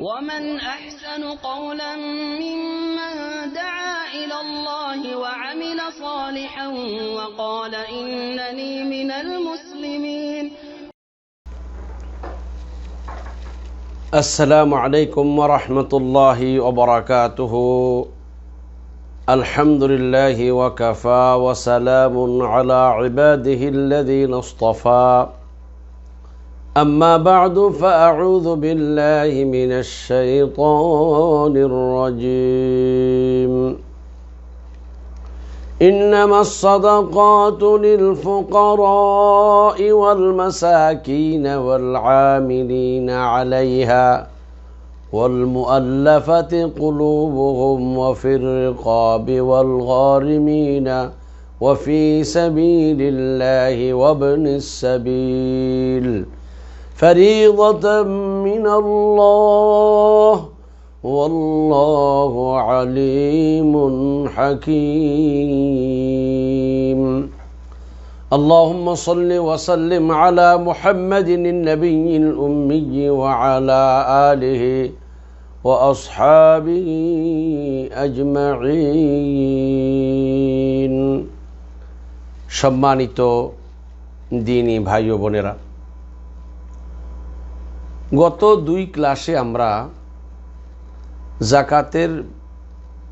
ومن أحسن قولا ممن دعا إلى الله وعمل صالحا وقال إنني من المسلمين. السلام عليكم ورحمة الله وبركاته. الحمد لله وكفى وسلام على عباده الذين اصطفى. أما بعد فأعوذ بالله من الشيطان الرجيم. إنما الصدقات للفقراء والمساكين والعاملين عليها والمؤلفة قلوبهم وفي الرقاب والغارمين وفي سبيل الله وابن السبيل فريضة من الله والله عليم حكيم اللهم صل وسلم على محمد النبي الأمي وعلى آله وأصحابه أجمعين সম্মানিত দিনী ভাই ও বোনেরা গত দুই ক্লাসে আমরা জাকাতের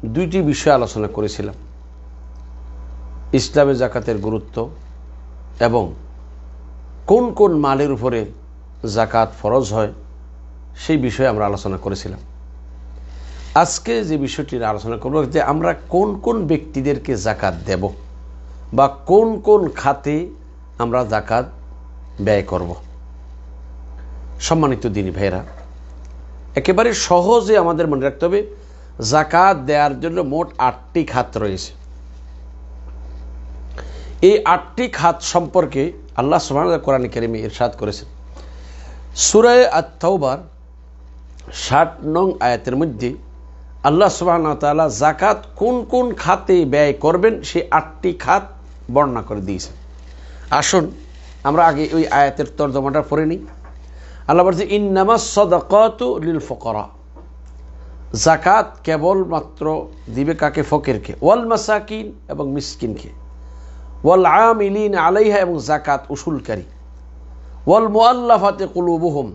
দুইটি বিষয় আলোচনা করেছিলাম। ইসলামে জাকাতের গুরুত্ব এবং কোন কোন মালের উপরে জাকাত ফরজ হয় সেই বিষয়ে আমরা আলোচনা করেছিলাম। আজকে যে বিষয়টি আলোচনা করব যে আমরা কোন কোন ব্যক্তিদেরকে জাকাত দেব বা কোন কোন খাতে আমরা জাকাত ব্যয় করব। সম্মানিত দিনী ভাইরা একেবারে সহজে আমাদের মনে রাখতে হবে, জাকাত দেওয়ার জন্য মোট আটটি খাত রয়েছে। এই আটটি খাত সম্পর্কে আল্লাহ সুবাহ কোরআন কেরিমে ইরশাদ করেছেন। সুরায় আত্মাউবার ষাট নং আয়াতের মধ্যে আল্লাহ সুবাহ তালা জাকাত কোন কোন খাতে ব্যয় করবেন, সেই আটটি খাত বর্ণনা করে দিয়েছেন। আসুন, আমরা আগে ওই আয়াতের তর্জমাটা পড়ে নিই। আল্লাহ বলছে, ইন্নামা সদকত লিল ফকরা। জাকাত কেবলমাত্র দিবে কাকে? ফকিরকে। ওয়াল মাসাকিন এবং মিসকিনকে। ওয়াল আমিলিন আলাইহা এবং জাকাত উসুলকারী। ওয়াল মোয়াল্লাফাতে কুলুবুহম।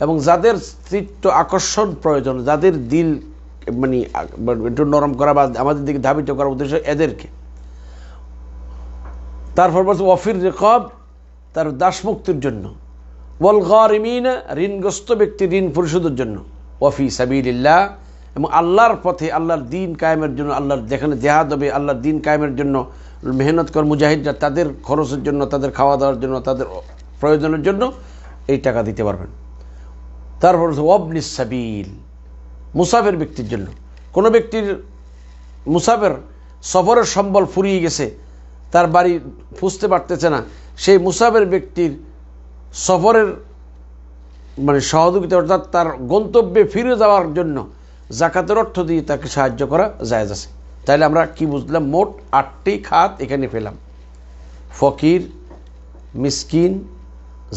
এবং যাদের চিত্ত আকর্ষণ প্রয়োজন, যাদের দিল মানে একটু নরম করা বা আমাদের দিকে ধাবিত করার উদ্দেশ্য এদেরকে। তারপর বলছে, ওয়াফির রেকব, তার দাসমুক্তির জন্য। ঋণগ্রস্ত ব্যক্তি ঋণ পরিশোধের জন্য। ওয়াফি সাবিল্লাহ এবং আল্লাহর পথে আল্লাহর দিন কায়েমের জন্য, আল্লাহর যেখানে জেহাদ হবে, আল্লাহর দিন কায়েমের জন্য মেহনত কর মুজাহিদরা তাদের খরচের জন্য, তাদের খাওয়া দাওয়ার জন্য, তাদের প্রয়োজনের জন্য এই টাকা দিতে পারবেন। তারপর ওয়াবনিস সাবিল, মুসাফের ব্যক্তির জন্য। কোনো ব্যক্তির মুসাফের সফরের সম্বল ফুরিয়ে গেছে, তার বাড়ি ফুসতে পারতেছে না, সেই মুসাফের ব্যক্তির সফরের মানে সহযোগিতা অর্থাৎ তার গন্তব্যে ফিরে যাওয়ার জন্য জাকাতের অর্থ দিয়ে তাকে সাহায্য করা যায় আছে। তাহলে আমরা কি বুঝলাম? মোট আটটি খাত এখানে পেলাম। ফকির, মিসকিন,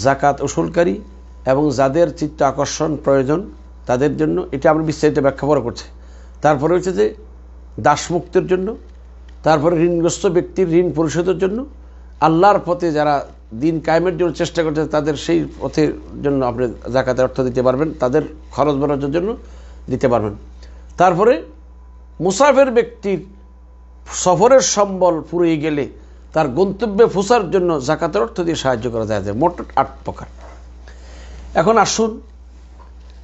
জাকাত উসুলকারী এবং যাদের চিত্ত আকর্ষণ প্রয়োজন তাদের জন্য এটা আমরা বিস্তারিত ব্যাখ্যা করা করছি। তারপরে হচ্ছে যে দাসমুক্তের জন্য, তারপরে ঋণগ্রস্ত ব্যক্তির ঋণ পরিশোধের জন্য, আল্লাহর পথে যারা দিন কায়েমের জন্য চেষ্টা করছে তাদের সেই পথের জন্য আপনি জাকাতের অর্থ দিতে পারবেন, তাদের খরচ বরাদ্দের জন্য দিতে পারবেন। তারপরে মুসাফের ব্যক্তির সফরের সম্বল ফুরিয়ে গেলে তার গন্তব্যে ফুসার জন্য জাকাতের অর্থ দিয়ে সাহায্য করা যায়। মোট আট প্রকার। এখন আসুন,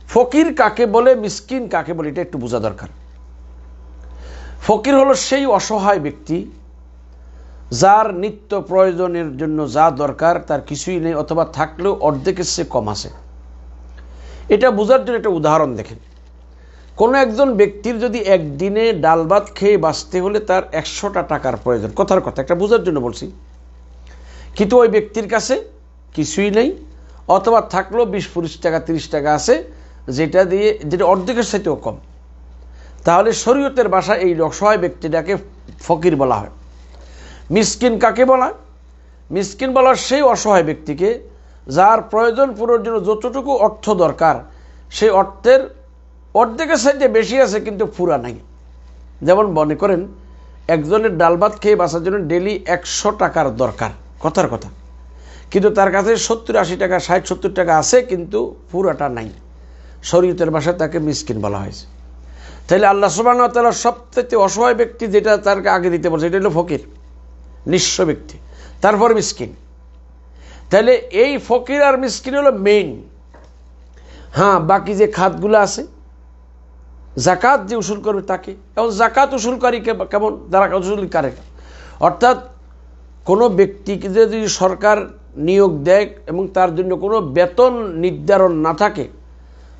ফকির কাকে বলে, মিসকিন কাকে বলে, এটা একটু বোঝা দরকার। ফকির হলো সেই অসহায় ব্যক্তি যার নিত্য প্রয়োজনের জন্য যা দরকার, তার কিছুই নেই অথবা থাকলেও অর্ধেকের সে কম আছে। এটা বোঝার জন্য একটা উদাহরণ দেখেন। কোনো একজন ব্যক্তির যদি একদিনে ডাল ভাত খেয়ে বাঁচতে হলে তার একশোটা টাকার প্রয়োজন। কথার কথা, একটা বোঝার জন্য বলছি। কিন্তু ওই ব্যক্তির কাছে কিছুই নেই অথবা থাকলেও বিশ, পঁচিশ টাকা, তিরিশ টাকা আছে, যেটা দিয়ে, যেটা অর্ধেকের সাথেও কম। তাহলে শরীয়তের ভাষা এই অসহায় ব্যক্তিটাকে ফকির বলা হয়। মিসকিন কাকে বলা? মিসকিন বলার সেই অসহায় ব্যক্তিকে যার প্রয়োজন পূরণের জন্য যতটুকু অর্থ দরকার, সেই অর্থের অর্ধেকের সাইডে বেশি আছে কিন্তু পুরা নাই। যেমন মনে করেন, একজনের ডাল ভাত খেয়ে বাঁচার জন্য ডেলি একশো টাকার দরকার। কথার কথা। কিন্তু তার কাছে সত্তর আশি টাকা, ষাট সত্তর টাকা আছে কিন্তু পুরাটা নাই। শরীয়তের ভাষায় তাকে মিসকিন বলা হয়েছে। তাহলে আল্লাহ সুবাহ তালা সবথেকে অসহায় ব্যক্তি যেটা তারকে আগে দিতে পারছে এটা হলো ফকির। নিঃস্ব ব্যক্তি। তারপর মিসকিন। তাহলে এই ফকির আর মিসকিন হলো মেইন হ্যাঁ বাকি যে খাতগুলো আছে জাকাত যে উসুল করবে তাকে। এবং জাকাত উসুলকারী কেমন? যারা উসুল করে অর্থাৎ কোনো ব্যক্তিকে যদি সরকার নিয়োগ দেয় এবং তার জন্য কোনো বেতন নির্ধারণ না থাকে,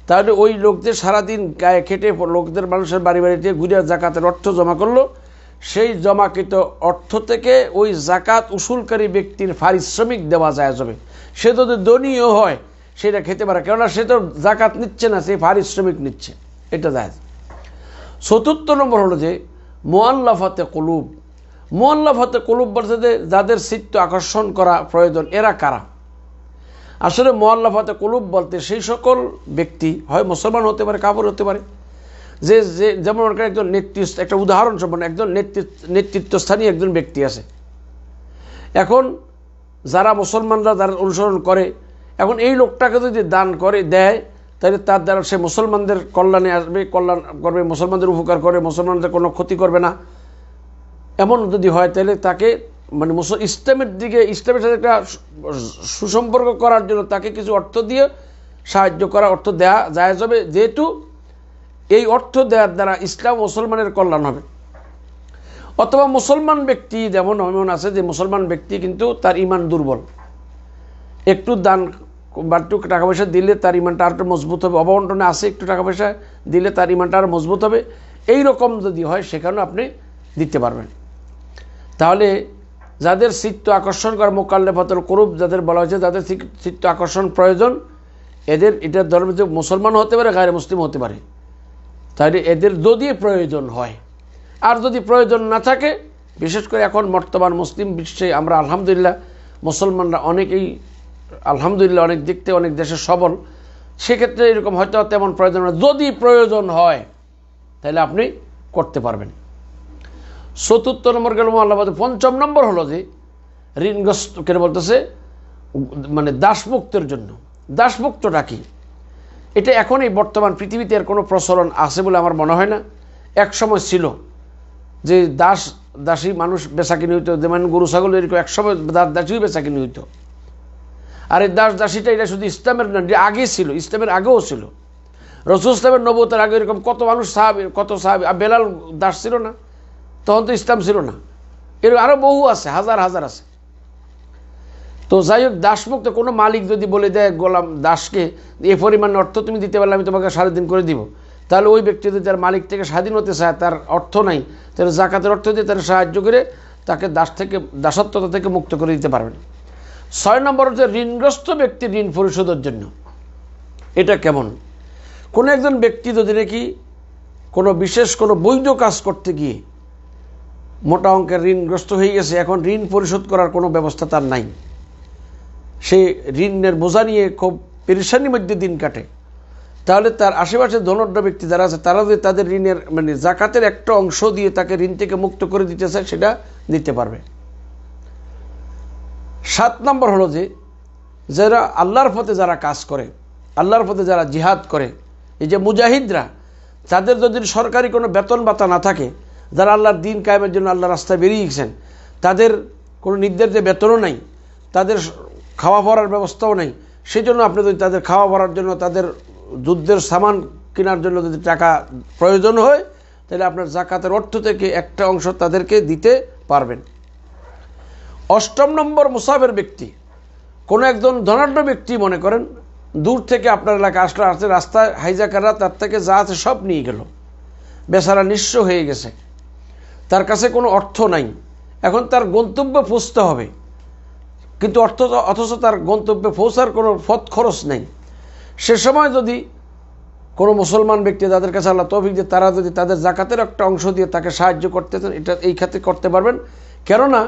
তাহলে ওই লোকদের সারাদিন গায়ে খেটে লোকদের মানুষের বাড়ি বাড়িতে ঘুরে জাকাতের অর্থ জমা করল সেই জমাকৃত অর্থ থেকে ওই জাকাত উসুলকারী ব্যক্তির পারিশ্রমিক দেওয়া যায় যাবে সে যদি দনীয় হয়, সেটা খেতে পারে। কেননা সে তো জাকাত নিচ্ছে না, সে পারিশ্রমিক নিচ্ছে। এটা যায় চতুর্থ নম্বর হলো যে মোয়াল্লাফাতে কলুব। মোয়াল্লাফাতে কলুব বলতে যে যাদের চিত্ত আকর্ষণ করা প্রয়োজন, এরা কারা? আসলে মোয়াল্লাফাতে কলুব বলতে সেই সকল ব্যক্তি হয় মুসলমান হতে পারে কাপড় হতে পারে। যে যে, যেমন মনে একজন নেতৃত্ব একটা উদাহরণ সম্পন্ন, একজন নেতৃত্ব নেতৃত্বস্থানীয় একজন ব্যক্তি আছে। এখন যারা মুসলমানরা যারা অনুসরণ করে, এখন এই লোকটাকে যদি দান করে, দেয়, তাহলে তার দ্বারা সে মুসলমানদের কল্যাণে আসবে, কল্যাণ করবে, মুসলমানদের উপকার করে মুসলমানদের কোনো ক্ষতি করবে না। এমন যদি হয়, তাহলে তাকে মানে মুসল ইসলামের দিকে, ইসলামের সাথে একটা সুসম্পর্ক করার জন্য তাকে কিছু অর্থ দিয়ে সাহায্য করা, অর্থ দেওয়া যায় যাবে যেহেতু এই অর্থ দেওয়ার দ্বারা ইসলাম মুসলমানের কল্যাণ হবে। অথবা মুসলমান ব্যক্তি যেমন এমন আছে যে মুসলমান ব্যক্তি কিন্তু তার ইমান দুর্বল। একটু দান বা একটু টাকা পয়সা দিলে তার ইমানটা আর একটু মজবুত হবে। অববন্টনে আছে একটু টাকা পয়সা দিলে তার ইমানটা আর মজবুত হবে। এই রকম যদি হয় সেখানেও আপনি দিতে পারবেন। তাহলে যাদের চিত্ত আকর্ষণ করা মোকাল্লেফাতুল করুব যাদের বলা হয়েছে, যাদের চিত্ত আকর্ষণ প্রয়োজন, এদের এটা ধর্মে যে মুসলমান হতে পারে গায়ে মুসলিম হতে পারে। তাহলে এদের যদি প্রয়োজন হয়। আর যদি প্রয়োজন না থাকে, বিশেষ করে এখন বর্তমান মুসলিম বিশ্বে আমরা আলহামদুলিল্লাহ, মুসলমানরা অনেকেই আলহামদুলিল্লাহ অনেক দিক থেকে অনেক দেশে সবল। সেক্ষেত্রে এরকম হয়তো তেমন প্রয়োজন না। যদি প্রয়োজন হয়, তাহলে আপনি করতে পারবেন। চতুর্থ নম্বর গেল আল্লাহ পঞ্চম নম্বর হলো যে ঋণগ্রস্ত কেন বলতেছে মানে দাসমুক্তের জন্য। দাসমুক্তটা কি? এটা এখন এই বর্তমান পৃথিবীতে এর কোনো প্রচলন আছে বলে আমার মনে হয় না। এক সময় ছিল যে দাস, দাসী মানুষ বেচাকিনি হইতো, যেমন গরু, ছাগল, এরকম এক সময় দাস, দাসীও বেচাকিনি হইতো। আর এই দাস, দাসীটা এটা শুধু ইসলামের না, এটা আগে ছিল, ইসলামের আগেও ছিল। রসুল ইসলামের নবতার আগে এরকম কত মানুষ সাহাবি, কত সাহাবি, আর বেলাল দাস ছিল না, তখন তো ইসলাম ছিল না। এর আরও বহু আছে, হাজার হাজার আছে। তো যাই হোক, দাসমুক্ত কোনো মালিক যদি বলে দেয় গোলাম দাসকে, এ পরিমাণ অর্থ তুমি দিতে পারলে আমি তোমাকে সাড়ে দিন করে দিব। তাহলে ওই ব্যক্তি যদি তার মালিক থেকে স্বাধীন হতে চায়, তার অর্থ নাই, তাহলে জাকাতের অর্থ দিয়ে তার সাহায্য করে তাকে দাস থেকে, দাসত্বতা থেকে মুক্ত করে দিতে পারবেন। ছয় নম্বর হচ্ছে ঋণগ্রস্ত ব্যক্তি ঋণ পরিশোধের জন্য। এটা কেমন? কোনো একজন ব্যক্তি যদি নাকি কোনো বিশেষ কোনো বৈধ কাজ করতে গিয়ে মোটা অঙ্কের ঋণগ্রস্ত হয়ে গেছে, এখন ঋণ পরিশোধ করার কোনো ব্যবস্থা তার নাই। সে ঋণের বোঝা নিয়ে খুব পেরেশানির মধ্যে দিন কাটে। তাহলে তার আশেপাশে ধনঢ্য ব্যক্তি যারা আছে, তারা যদি তাদের ঋণের মানে জাকাতের একটা অংশ দিয়ে তাকে ঋণ থেকে মুক্ত করে দিতে চায় সেটা দিতে পারবে। সাত নম্বর হলো যে, যারা আল্লাহর পথে যারা কাজ করে, আল্লাহর পথে যারা জিহাদ করে, এই যে মুজাহিদরা, তাদের যদি সরকারি কোনো বেতন ভাতা না থাকে, যারা আল্লাহর দিন কায়েমের জন্য আল্লাহ রাস্তায় বেরিয়ে গেছেন, তাদের কোনো নির্ধারিত বেতনও নাই, তাদের খাওয়া পড়ার ব্যবস্থাও নেই। সেই জন্য আপনি যদি তাদের খাওয়া পড়ার জন্য তাদের যুদ্ধের সামান কেনার জন্য যদি টাকা প্রয়োজন হয়, তাহলে আপনার জাকাতের অর্থ থেকে একটা অংশ তাদেরকে দিতে পারবেন। অষ্টম নম্বর মুসাফের ব্যক্তি। কোনো একজন ধনাঢ্য ব্যক্তি মনে করেন, দূর থেকে আপনার এলাকা আসলে আসতে রাস্তায় হাইজাকাররা তার থেকে যা আছে সব নিয়ে গেল। বেচারা নিঃস্ব হয়ে গেছে। তার কাছে কোনো অর্থ নাই। এখন তার গন্তব্যে পৌঁছতে হবে। কিন্তু অর্থ অথচ তার গন্তব্যে পৌঁছার কোনো পথ খরচ নেই। সে সময় যদি কোনো মুসলমান ব্যক্তি তাদের কাছে আল্লাহ তৌফিক দিয়ে, তারা যদি তাদের জাকাতের একটা অংশ দিয়ে তাকে সাহায্য করতে চান এটা এই খাতে করতে পারবেন। কেননা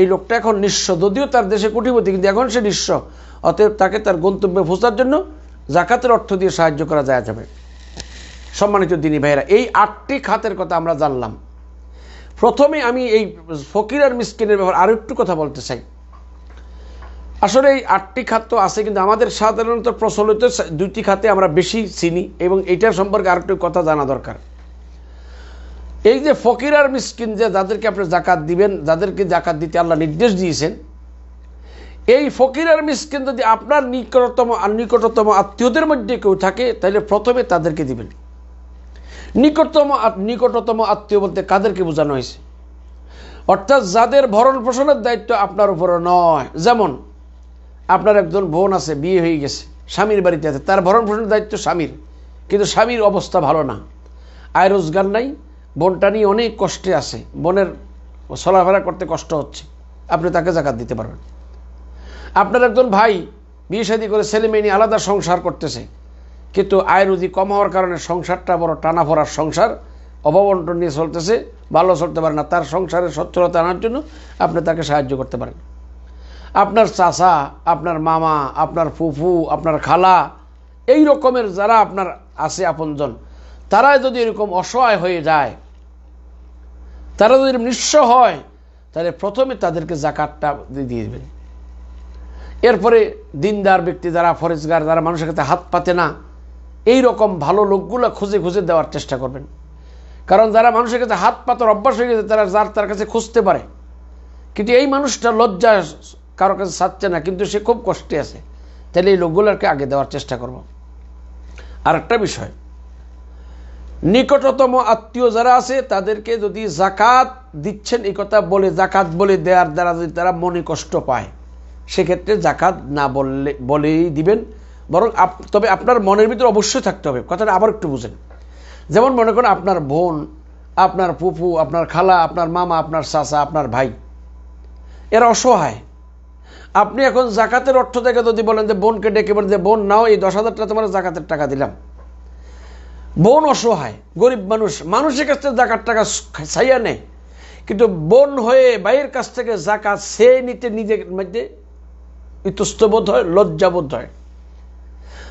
এই লোকটা এখন নিঃস্ব, যদিও তার দেশে কোটিপতি, কিন্তু এখন সে নিঃস্ব। অতএব তাকে তার গন্তব্যে পৌঁছার জন্য জাকাতের অর্থ দিয়ে সাহায্য করা যায় যাবে। সম্মানিত দিনী ভাইয়েরা, এই আটটি খাতের কথা আমরা জানলাম। প্রথমে আমি এই ফকির আর মিসকিনের ব্যাপারে আরও একটু কথা বলতে চাই। আসলে এই আটটি খাত তো আছে, কিন্তু আমাদের সাধারণত প্রচলিত দুইটি খাতে আমরা বেশি চিনি, এবং এটার সম্পর্কে আরেকটু কথা জানা দরকার। এই যে ফকির আর মিসকিন যে যাদেরকে আপনি জাকাত দিবেন, যাদেরকে জাকাত দিতে আল্লাহ নির্দেশ দিয়েছেন, এই ফকির আর মিসকিন যদি আপনার নিকটতম আর নিকটতম আত্মীয়দের মধ্যে কেউ থাকে, তাহলে প্রথমে তাদেরকে দিবেন। নিকটতম নিকটতম আত্মীয় বলতে কাদেরকে বোঝানো হয়েছে? অর্থাৎ যাদের ভরণ পোষণের দায়িত্ব আপনার উপরে নয়। যেমন আপনার একজন বোন আছে, বিয়ে হয়ে গেছে, স্বামীর বাড়িতে আছে, তার ভরণ পোষণের দায়িত্ব স্বামীর। কিন্তু স্বামীর অবস্থা ভালো না। আয় রোজগার নাই, বোনটা নিয়ে অনেক কষ্টে আছে, বোনের চলাফেরা করতে কষ্ট হচ্ছে, আপনি তাকে জাকাত দিতে পারবেন। আপনার একজন ভাই বিয়ে শাদী করে ছেলে মেয়ে নিয়ে আলাদা সংসার করতেছে, কিন্তু আয় রুজি কম হওয়ার কারণে সংসারটা বড় টানা ভরার সংসার, অববন্টন নিয়ে চলতেছে, ভালো চলতে পারে না, তার সংসারে সচ্ছলতা আনার জন্য আপনি তাকে সাহায্য করতে পারেন। আপনার চাচা, আপনার মামা, আপনার ফুফু, আপনার খালা, এই রকমের যারা আপনার আছে আপনজন তারা যদি এরকম অসহায় হয়ে যায়, তারা যদি নিঃস্ব হয়, তাহলে প্রথমে তাদেরকে জাকাতটা দিয়ে দেবেন এরপরে দিনদার ব্যক্তি যারা, ফরেজগার যারা মানুষের কাছে হাত পাতে না, এই রকম ভালো লোকগুলো খুঁজে খুঁজে দেওয়ার চেষ্টা করবেন। কারণ যারা মানুষের কাছে হাত পাতার অভ্যাস হয়ে গেছে, তারা যার তার কাছে খুঁজতে পারে। কিন্তু এই মানুষটা লজ্জা কারও কাছে চাচ্ছে না, কিন্তু সে খুব কষ্টে আছে। তাহলে এই লোকগুলোকে আগে দেওয়ার চেষ্টা করব। আর একটা বিষয়, নিকটতম আত্মীয় যারা আছে, তাদেরকে যদি জাকাত দিচ্ছেন, এই কথা বলে জাকাত বলে দেওয়ার দ্বারা যদি তারা মনে কষ্ট পায়, সেক্ষেত্রে জাকাত না বললে, বলেই দিবেন। বরং তবে আপনার মনের ভিতরে অবশ্যই থাকতে হবে। কথাটা আবার একটু বুঝেন। যেমন মনে করেন আপনার বোন, আপনার ফুফু, আপনার খালা, আপনার মামা, আপনার চাচা, আপনার ভাই, এরা অসহায়। আপনি এখন জাকাতের অর্থ থেকে যদি বলেন যে বোনকে ডেকে বলেন যে, বোন, নাও এই দশ হাজার টাকা তোমার জাকাতের টাকা দিলাম। বোন অসহায়, গরিব মানুষ, মানুষের কাছ থেকে জাকাত টাকা ছাইয়া নেয়। কিন্তু বোন হয়ে ভাইয়ের কাছ থেকে জাকাত সে নিতে নিজের মধ্যে ইতস্তবোধ হয়, লজ্জাবোধ হয়।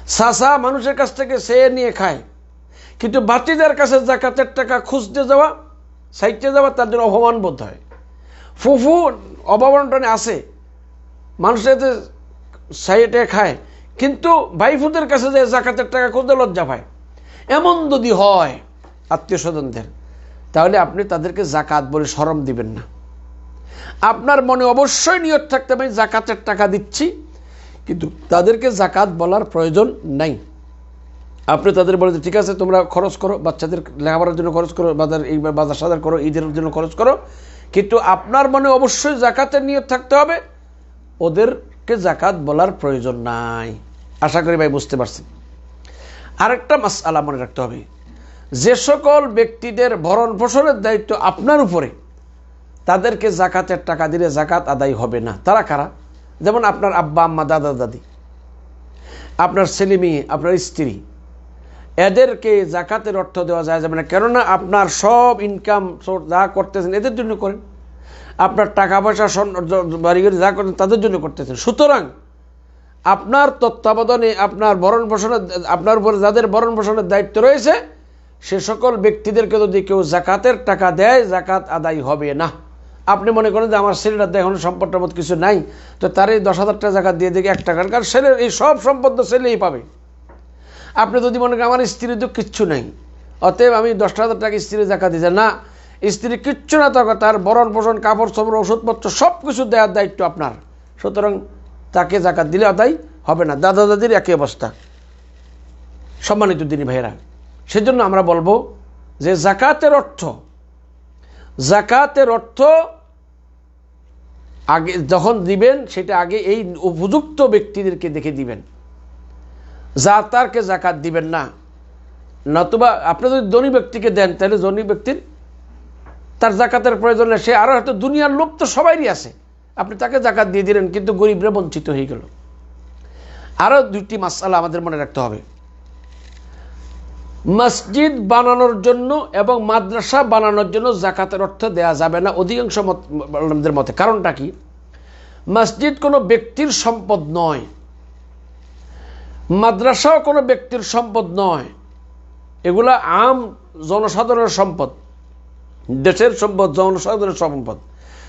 সাসা মানুষের কাছ থেকে সে নিয়ে খায়। কিন্তু বাতিদার কাছে জাকাতের টাকা খুঁজতে যাওয়া সাইতে যাওয়া তাদের অপমান বোধ হয়। ফুফু অববন্টনে আছে মানুষের যে সাইটে খায় কিন্তু ভাইফুদের কাছে যে জাকাতের টাকা খুঁজতে লজ্জা পায়? এমন যদি হয় আত্মীয় স্বজনদের তাহলে আপনি তাদেরকে জাকাত বলে সরম দিবেন না। আপনার মনে অবশ্যই নিয়ত থাকতে হবে জাকাতের টাকা দিচ্ছি কিন্তু তাদেরকে জাকাত বলার প্রয়োজন নাই। আপনি তাদের বলে যে, ঠিক আছে তোমরা খরচ করো বাচ্চাদের লেখাপড়ার জন্য খরচ করো বাজার এই বাজার সাজার করো ঈদের জন্য খরচ করো। কিন্তু আপনার মনে অবশ্যই জাকাতের নিয়ত থাকতে হবে ওদেরকে জাকাত বলার প্রয়োজন নাই। আশা করি ভাই বুঝতে পারছেন। আরেকটা মাস আলা মনে রাখতে হবে। যে সকল ব্যক্তিদের ভরণ পোষণের দায়িত্ব আপনার উপরে, তাদেরকে জাকাতের টাকা দিলে জাকাত আদায় হবে না। তারা কারা? যেমন আপনার আব্বা, আম্মা, দাদা, দাদি। আপনার ছেলে মেয়ে, আপনার স্ত্রী। এদেরকে জাকাতের অর্থ দেওয়া যায় যাবে না কেননা আপনার সব ইনকাম যা করতেছেন এদের জন্য করেন। আপনার টাকা পয়সা সন- জ- বাড়ি গাড়ি যা করেন তাদের জন্য করতেছেন। সুতরাং আপনার তত্ত্বাবধানে আপনার ভরণ পোষণের, আপনার উপরে যাদের ভরণ পোষণের দায়িত্ব রয়েছে, সে সকল ব্যক্তিদেরকে যদি কেউ জাকাতের টাকা দেয়, জাকাত আদায় হবে না। আপনি মনে করেন যে আমার ছেলেটাতে এখন সম্পদ টম্পদ কিছু নাই, তো তার এই দশ হাজার টাকা জাকাত দিয়ে দিকে এক টাকার কারণ ছেলের এই সব সম্পদ তো ছেলেই পাবে। আপনি যদি মনে করেন আমার স্ত্রীর তো কিচ্ছু নাই, অতএব আমি দশ হাজার টাকা স্ত্রীর জাকাত দিতে না স্ত্রী কিচ্ছু না থাকা তার বরণ পোষণ কাপড় চোপড় ওষুধপত্র সব কিছু দেওয়ার দায়িত্ব আপনার। সুতরাং তাকে জাকাত দিলে আদায় হবে না। দাদা দাদির একই অবস্থা। সম্মানিত দিনী ভাইয়েরা, সেজন্য আমরা বলব যে জাকাতের অর্থ জাকাতের অর্থ আগে যখন দিবেন, সেটা আগে এই উপযুক্ত ব্যক্তিদেরকে দেখে দিবেন। যা তারকে জাকাত দিবেন না। নতুবা আপনি যদি ধনী ব্যক্তিকে দেন, তাহলে ধনী ব্যক্তির তার জাকাতের প্রয়োজন সে আরও হয়তো দুনিয়ার লোভ তো সবাইরই আছে। আপনি তাকে জাকাত দিয়ে দিলেন, কিন্তু গরিবরা বঞ্চিত হয়ে গেল। আরও দুইটি মাসালা আমাদের মনে রাখতে হবে। মসজিদ বানানোর জন্য এবং মাদ্রাসা বানানোর জন্য জাকাতের অর্থ দেয়া যাবে না অধিকাংশ মত আলেমদের মতে। কারণটা কি? মসজিদ কোনো ব্যক্তির সম্পদ নয়। মাদ্রাসাও কোনো ব্যক্তির সম্পদ নয়। এগুলা আম জনসাধারণের সম্পদ। দেশের সম্পদ, জনসাধারণের সম্পদ,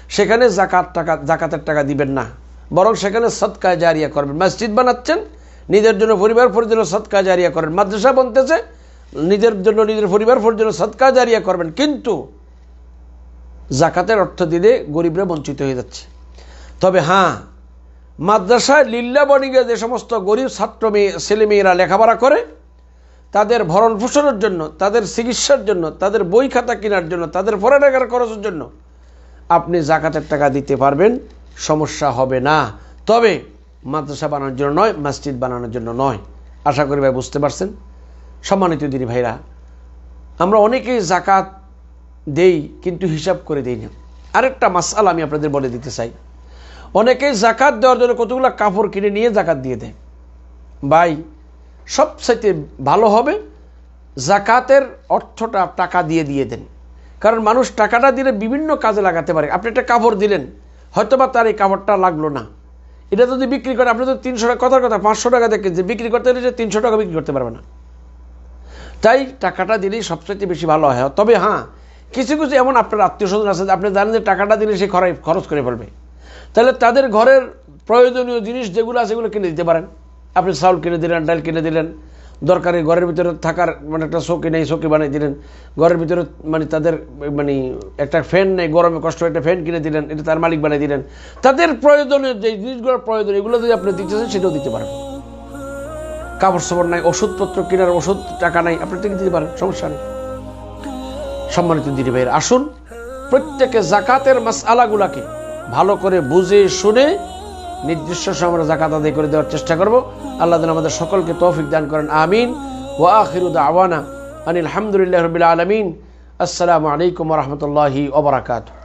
সেখানে জাকাত টাকা, জাকাতের টাকা দিবেন না। বরং সেখানে সৎকায় জারিয়া করবেন। মসজিদ বানাচ্ছেন, নিজের জন্য পরিবার পরিজনের সৎকা জারিয়া করেন মাদ্রাসা বনতেছে, নিজের জন্য নিজের পরিবার পরিজনের সৎকা জারিয়া করবেন। কিন্তু জাকাতের অর্থ দিলে গরিবরা বঞ্চিত হয়ে যাচ্ছে। তবে হ্যাঁ মাদ্রাসায় লিল্লা বণিগে যে সমস্ত গরিব ছাত্র মেয়ে ছেলেমেয়েরা লেখাপড়া করে তাদের ভরণ পোষণের জন্য, তাদের চিকিৎসার জন্য, তাদের বই খাতা কেনার জন্য, তাদের পড়ালেখার খরচের জন্য আপনি জাকাতের টাকা দিতে পারবেন, সমস্যা হবে না। তবে মাদ্রাসা বানানোর জন্য নয়, মসজিদ বানানোর জন্য নয়। আশা করি ভাই বুঝতে পারছেন? সম্মানিত দিনী ভাইরা, আমরা অনেকেই জাকাত দেই কিন্তু হিসাব করে দেই না। আরেকটা মাসাল আমি আপনাদের বলে দিতে চাই। অনেকেই জাকাত দেওয়ার জন্য কতগুলো কাপড় কিনে নিয়ে জাকাত দিয়ে দেয়। ভাই সবচাইতে ভালো হবে জাকাতের অর্থটা টাকা দিয়ে দিয়ে দেন। কারণ মানুষ টাকাটা দিলে বিভিন্ন কাজে লাগাতে পারে। আপনি একটা কাপড় দিলেন, হয়তোবা তার এই কাপড়টা লাগল না। এটা যদি বিক্রি করে, আপনি তো তিনশো টাকা, কথার কথা, পাঁচশো টাকা দেখে যে বিক্রি করতে হলে যে তিনশো টাকা বিক্রি করতে পারবে না। তাই টাকাটা দিলেই সবচেয়ে বেশি ভালো হয়। তবে হ্যাঁ কিছু কিছু এমন আপনার আত্মীয় স্বজন আছে, আপনি জানেন যে টাকাটা দিলে সে খরচ করে ফেলবে। তাহলে তাদের ঘরের প্রয়োজনীয় জিনিস যেগুলো আছে, সেগুলো কিনে দিতে পারেন। আপনি চাউল কিনে দিলেন, ডাল কিনে দিলেন, দরকারি ঘরের ভিতরে থাকার মানে একটা চৌকি নেই চৌকি বানিয়ে দিলেন। ঘরের ভিতরে মানে তাদের মানে একটা ফ্যান নেই, গরমে কষ্ট একটা ফ্যান কিনে দিলেন, এটা তার মালিক বানিয়ে দিলেন। তাদের প্রয়োজনীয় যে জিনিসগুলোর প্রয়োজন, এগুলো যদি আপনি দিতেছেন, সেটাও দিতে পারেন। কাপড় সাপড় নাই, ওষুধপত্র কেনার ওষুধ টাকা নাই, আপনি থেকে দিতে পারেন, সমস্যা নেই। সম্মানিত দিদি ভাইয়ের, আসুন, প্রত্যেকে জাকাতের মাস আলাগুলাকে ভালো করে বুঝে শুনে নির্দিষ্ট সময় জাকাত আদায় করে দেওয়ার চেষ্টা করব। আল্লাহ যেন আমাদের সকলকে তৌফিক দান করেন। আমিন। ওয়া আখিরুদ আওয়ানা আনিল হামদুলিল্লাহ রবিল আলমিন। আসসালামু আলাইকুম রহমতুল্লাহি ওবরাকাতু